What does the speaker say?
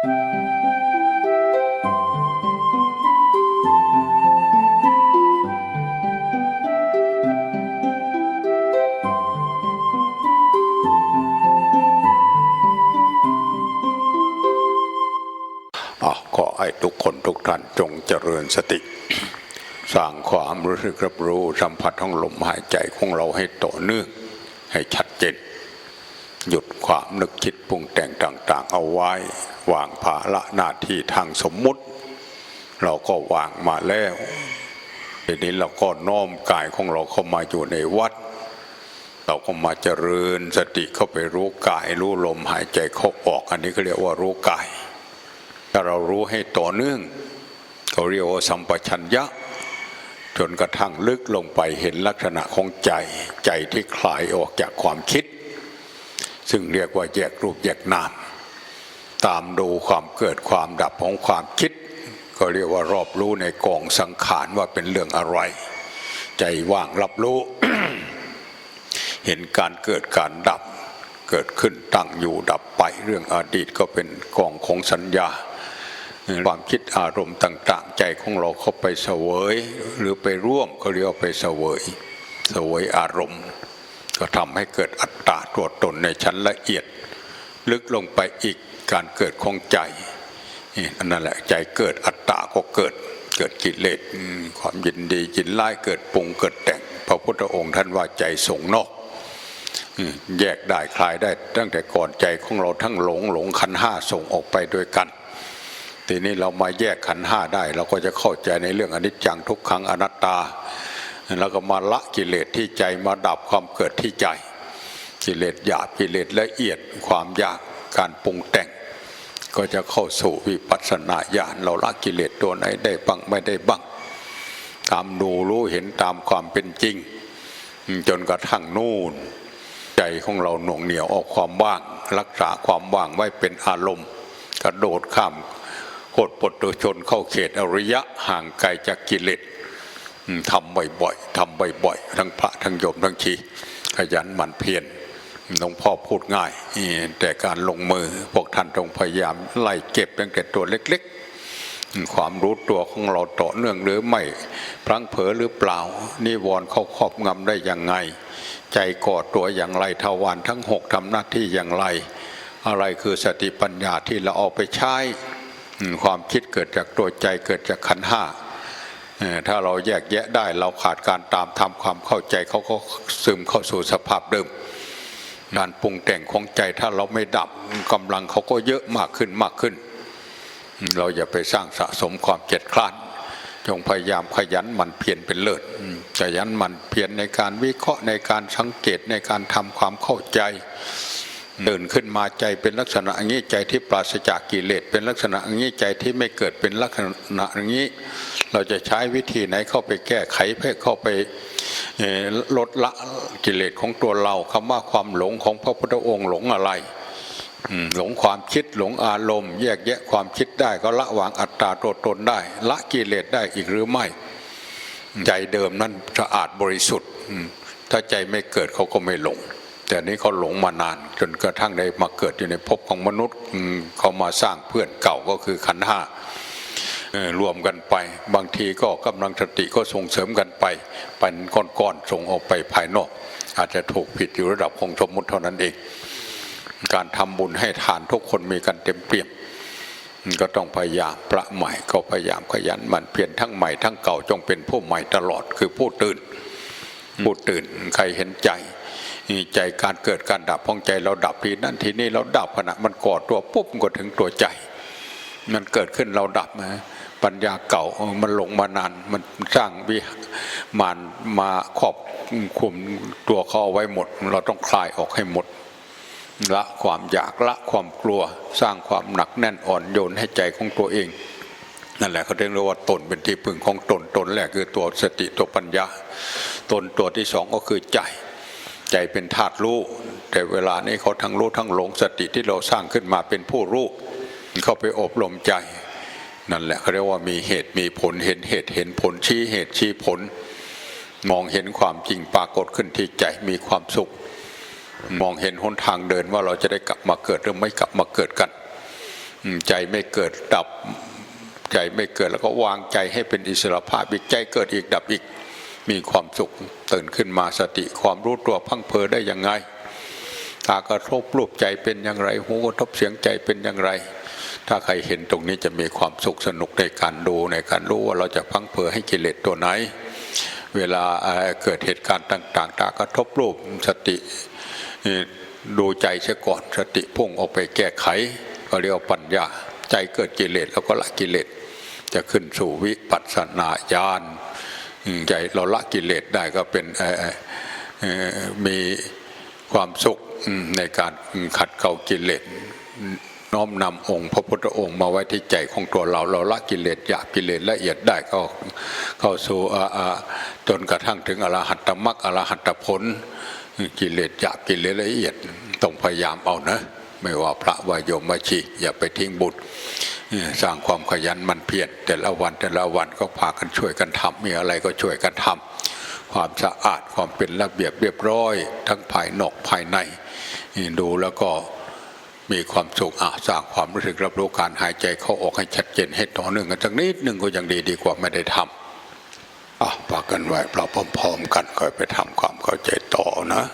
ขอให้ทุกคนทุกท่านจงเจริญสติสร้างความรู้สึกรับรู้สัมผัสของลมหายใจของเราให้ต่อเนื่องให้ชัดเจน หยุดความนึกคิดปรุงแต่งต่าง ๆ เอาไว้ วางภาระหน้าที่ทางสมมุติ เราก็วางมาแล้วทีนี้เราก็น้อมกายของเราเข้ามาอยู่ในวัด เราก็มาเจริญสติเข้าไปรู้กาย รู้ลมหายใจเข้าออก อันนี้ก็เรียกว่ารู้กายถ้าเรารู้ให้ต่อเนื่องเขาเรียกว่าสัมปชัญญะ จนกระทั่งลึกลงไปเห็นลักษณะของใจ ใจที่คลายออกจากความคิด ซึ่งเรียกว่าแยกรูปแยกนาม ตามดูความเกิดความดับของความคิด ก็เรียกว่ารอบรู้ในกองสังขารว่าเป็นเรื่องอะไร ใจว่างรับรู้ เห็นการเกิดการดับ เกิดขึ้นตั้งอยู่ดับไปเรื่องอดีตก็เป็นกองของสัญญาความคิดอารมณ์ต่าง ๆ ใจของเราเข้าไปเสวย หรือไปร่วมเขาเรียกว่าไปเสวย เสวยอารมณ์ ก็ทำให้เกิดอัตตาตัวตนในชั้นละเอียด ลึกลงไปอีกการเกิดของใจนี่นั่นแหละใจเกิดอัตตาก็เกิด เกิดกิเลสความยินดียินไล่เกิดปรุงเกิดแต่ง พระพุทธองค์ท่านว่าใจสงนอกแยกได้คลายได้ตั้งแต่ก่อนใจของเราทั้งหลงหลงขันห้าส่งออกไปด้วยกัน ทีนี้เรามาแยกขันห้าได้ เราก็จะเข้าใจในเรื่องอนิจจังทุกขังอนัตตา แล้วก็มาละกิเลสที่ใจมาดับความเกิดที่ใจ กิเลสหยาบกิเลสละเอียดความยากการปรุงแต่ง ก็จะเข้าสู่วิปัสสนาญาณเราละกิเลสตัวไหนได้บ้างไม่ได้บ้างตามดูรู้เห็นตามความเป็นจริง จนกระทั่งนู่น ใจของเราหน่วงเหนียวออกความว่าง รักษาความว่างไว้เป็นอารมณ์ กระโดดข้ามโคตรปตุชนเข้าเขตอริยะห่างไกลจากกิเลส ทำบ่อยๆทำบ่อยๆทั้งพระทั้งโยมทั้งชีขยันหมั่นเพียรหลวงพ่อพูดง่าย แต่การลงมือพวกท่านต้องพยายามไล่เก็บตั้งแต่ตัวเล็กๆ ความรู้ตัวของเราต่อเนื่องหรือไม่พลังเผลอหรือเปล่า นิวรณ์เขาครอบงำได้ยังไง ใจก่อตัวอย่างไรทวารทั้งหกทำหน้าที่อย่างไร อะไรคือสติปัญญาที่เราเอาไปใช้ความคิดเกิดจากตัวใจเกิดจากขันห้า ถ้าเราแยกแยะได้เราขาดการตามทำความเข้าใจเขาก็ซึมเข้าสู่สภาพเดิมการปรุงแต่งของใจถ้าเราไม่ดับกำลังเขาก็เยอะมากขึ้นมากขึ้น เราอย่าไปสร้างสะสมความเกียดคร้านจงพยายามขยันมันเพียรเป็นเลิศขยันมันเพียรในการวิเคราะห์ในการสังเกตในการทำความเข้าใจ เดินขึ้นมาใจเป็นลักษณะอย่างนี้ใจที่ปราศจากกิเลสเป็นลักษณะอย่างนี้ใจที่ไม่เกิดเป็นลักษณะอย่างนี้ เราจะใช้วิธีไหนเข้าไปแก้ไขเพื่อเข้าไปลดละกิเลสของตัวเราคำว่าความหลงของพระพุทธองค์หลงอะไรหลงความคิดหลงอารมณ์ แยกแยะความคิดได้ก็ละวางอัตตาตัวตนได้ ละกิเลสได้อีกหรือไม่ ใจเดิมนั้นสะอาดบริสุทธิ์ถ้าใจไม่เกิดเขาก็ไม่หลง แต่นี้เขาหลงมานาน จนกระทั่งได้มาเกิดอยู่ในภพของมนุษย์เขามาสร้างเพื่อนเก่าก็คือขันธ์ห้ารวมกันไป บางทีก็กำลังสติก็ส่งเสริมกันไป เป็นก้อนๆส่งออกไปภายนอก อาจจะถูกผิดอยู่ระดับของสมมุติเท่านั้นเอง การทำบุญให้ทานทุกคนมีกันเต็มเปี่ยมก็ต้องพยายามประใหม่ก็พยายามขยันมันเพียรทั้งใหม่ทั้งเก่าจงเป็นผู้ใหม่ตลอดคือผู้ตื่น ผู้ตื่นใครเห็นใจ ใจการเกิดการดับของใจเราดับทีนั่นทีนี้เราดับขณะมันก่อตัวปุ๊บก็ถึงตัวใจ มันเกิดขึ้นเราดับนะปัญญาเก่ามันหลงมานานมันสร้างวิมานมาครอบคุมตัวเขาเอาไว้หมด เราต้องคลายออกให้หมดละความอยากละความกลัวสร้างความหนักแน่นอ่อนโยนให้ใจของตัวเอง นั่นแหละเขาเรียกว่าตนเป็นที่พึ่งของตนตนแรกคือตัวสติตัวปัญญา ตนตัวที่สองก็คือใจ ใจเป็นธาตุรู้ แต่เวลานี้เขาทั้งรู้ทั้งหลงสติที่เราสร้างขึ้นมาเป็นผู้รู้เข้าไปอบรมใจ นั่นแหละเขาเรียกว่ามีเหตุมีผลเห็นเหตุเห็นผลชี้เหตุชี้ผล มองเห็นความจริงปรากฏขึ้นที่ใจมีความสุข มองเห็นหนทางเดินว่าเราจะได้กลับมาเกิดหรือไม่กลับมาเกิดกันใจไม่เกิดดับใจไม่เกิดแล้วก็วางใจให้เป็นอิสระภาพอีกใจเกิดอีกดับอีก มีความสุขตื่นขึ้นมาสติความรู้ตัวพังเพอได้ยังไงตากระทบรูปใจเป็นอย่างไรหูกระทบเสียงใจเป็นอย่างไร ถ้าใครเห็นตรงนี้จะมีความสุขสนุกในการดูในการรู้ว่าเราจะพังเพอให้กิเลสตัวไหน เวลาเกิดเหตุการณ์ต่างๆตากระทบรูปสติดูใจเสียก่อนสติพุ่งออกไปแก้ไข ก็เรียกว่าปัญญา ใจเกิดกิเลสแล้วก็ละกิเลสจะขึ้นสู่วิปัสสนาญาณ ใจเราละกิเลสได้ก็เป็นมีความสุขในการขัดเกลากิเลสน้อมนำองค์ พระพุทธองค์มาไว้ที่ใจของตัวเราเราละกิเลสหยาบกิเลสละเอียดได้ก็เข้าสู่อ่าจนกระทั่งถึงอรหัตตมรรคอรหัตผลกิเลสหยาบกิเลสละเอียดต้องพยายามเอานะ ไม่ว่าพระวายโยมมาชี อย่าไปทิ้งบุตรสร้างความขยันมันเพียรแต่ละวันแต่ละวันก็พากันช่วยกันทำมีอะไรก็ช่วยกันทำความสะอาดความเป็นระเบียบเรียบร้อย ทั้งภายนอกภายในดูแล้วก็มีความสุขอะสร้างความรู้สึกรับรู้การหายใจเข้าออกให้ชัดเจนให้ต่อเนื่องกันสักนิดหนึ่งก็ยังดีดีกว่าไม่ได้ทำอะปากกันไว้เราพร้อมๆกันก็ไปทำความเข้าใจต่อนะ